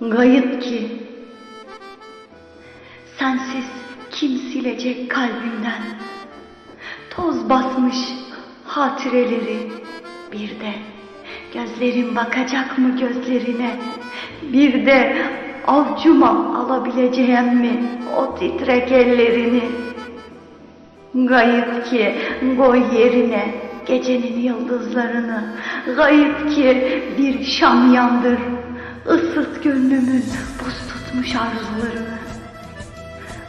Gayıp ki sensiz kim silecek kalbimden? Toz basmış hatireleri bir de gözlerim bakacak mı gözlerine? Bir de avcuma alabileceğim mi o titrek ellerini? Gayip ki koy yerine gecenin yıldızlarını Gayip ki bir şam yandır ısıt gönlümün buz tutmuş arzularını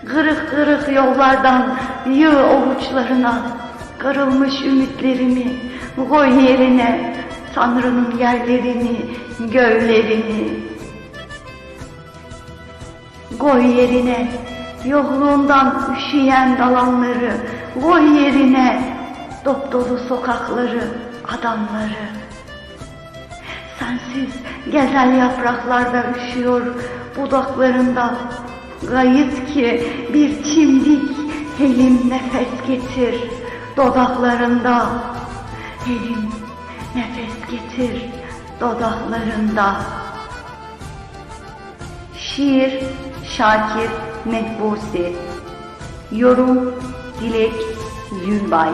Kırık kırık yollardan yığ ovuçlarına Kırılmış ümitlerimi koy yerine Tanrı'nın yerlerini, göllerini Koy yerine yokluğundan üşüyen dalanları Koy yerine dop dolu sokakları, adamları Sensiz gezel yapraklarda üşüyor. Budaklarında Gayet ki bir çimdik elim nefes getir. Dodaklarında Elim nefes getir. Dodaklarında. Şiir Şakir Mehbusi Yorum Dilek Yülbay